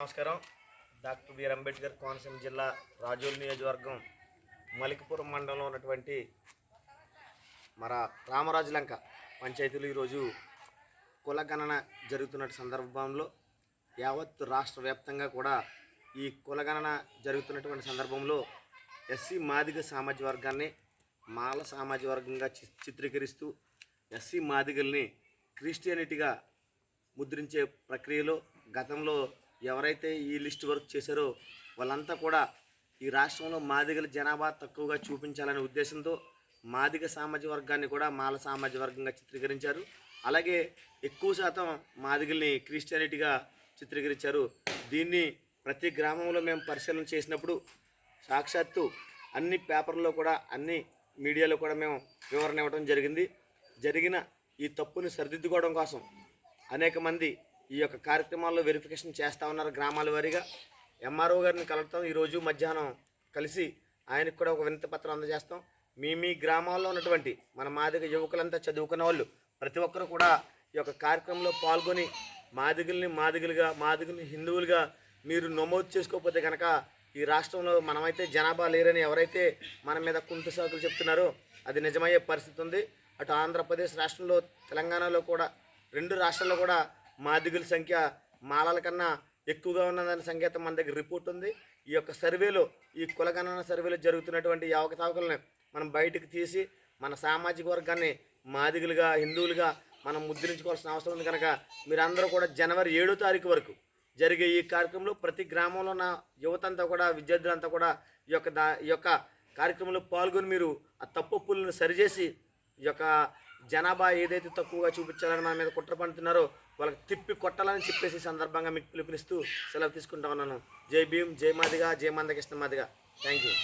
నమస్కారం. Doctor BR Ambedkar Konaseema జిల్లా రాజోల్ నియోజకవర్గం మలికిపురం మండలంలో ఉన్నటువంటి మన రామరాజులంక పంచాయతీలు ఈరోజు కులగణన జరుగుతున్న సందర్భంలో యావత్ రాష్ట్ర వ్యాప్తంగా కూడా ఈ కులగణన జరుగుతున్నటువంటి సందర్భంలో ఎస్సీ మాదిగ సామాజిక వర్గాన్ని మాల సామాజిక వర్గంగా చి- చిత్రీకరిస్తూ ఎస్సీ మాదిగల్ని క్రిస్టియానిటీగా ముద్రించే ప్రక్రియలో గతంలో ఎవరైతే ఈ లిస్ట్ వర్క్ చేశారో వాళ్ళంతా కూడా ఈ రాష్ట్రంలో మాదిగల జనాభా తక్కువగా చూపించాలనే ఉద్దేశంతో మాదిగ సామాజిక వర్గాన్ని కూడా మాల సామాజిక వర్గంగా చిత్రీకరించారు. అలాగే ఎక్కువ శాతం మాదిగల్ని క్రిస్టియానిటీగా చిత్రీకరించారు. దీన్ని ప్రతి గ్రామంలో మేము పరిశీలన చేసినప్పుడు సాక్షాత్తు అన్ని పేపర్లో కూడా అన్ని మీడియాలో కూడా మేము వివరణ ఇవ్వడం జరిగింది. జరిగిన ఈ తప్పుని సరిదిద్దుకోవడం కోసం అనేక మంది ఈ యొక్క కార్యక్రమాల్లో వెరిఫికేషన్ చేస్తూ ఉన్నారు గ్రామాల వారీగా. ఎంఆర్ఓ గారిని కలుగుతాం ఈరోజు మధ్యాహ్నం కలిసి ఆయనకు కూడా ఒక వినతి పత్రం అందజేస్తాం. మీ మీ గ్రామాల్లో ఉన్నటువంటి మన మాదిగ యువకులంతా చదువుకున్న వాళ్ళు ప్రతి ఒక్కరు కూడా ఈ యొక్క కార్యక్రమంలో పాల్గొని మాదిగల్ని మాదిగలుగా మాదిగల్ని హిందువులుగా మీరు నమోదు చేసుకోకపోతే కనుక ఈ రాష్ట్రంలో మనమైతే జనాభా లేరని ఎవరైతే మన మీద కుంటు సాకులు చెప్తున్నారో అది నిజమయ్యే పరిస్థితి ఉంది. అటు ఆంధ్రప్రదేశ్ రాష్ట్రంలో తెలంగాణలో కూడా రెండు రాష్ట్రాల్లో కూడా మాదిగుల సంఖ్య మాలల కన్నా ఎక్కువగా ఉన్నదనే సంకేతం మన దగ్గర రిపోర్ట్ ఉంది. ఈ యొక్క సర్వేలో ఈ కులగణన సర్వేలో జరుగుతున్నటువంటి యావక అవకతవకలను మనం బయటకు తీసి మన సామాజిక వర్గాన్ని మాదిగులుగా హిందువులుగా మనం ముద్రించుకోవాల్సిన అవసరం ఉంది కనుక మీరందరూ కూడా జనవరి ఏడో తారీఖు వరకు జరిగే ఈ కార్యక్రమంలో ప్రతి గ్రామంలో ఉన్న యువతంతా కూడా విద్యార్థులంతా కూడా ఈ యొక్క దా ఈ యొక్క కార్యక్రమంలో పాల్గొని మీరు ఆ తప్పు పుల్లను సరిచేసి ఈ యొక్క జనాభా ఏదైతే తక్కువగా చూపించాలని మన మీద కుట్ర పండుతున్నారో వాళ్ళకి తిప్పి కొట్టాలని చెప్పేసి సందర్భంగా మీకు పిలుపునిస్తూ సెలవు తీసుకుంటా ఉన్నాను. జై భీమ్ జై మాదిగా జై మందకృష్ణ మాదిగా. Thank you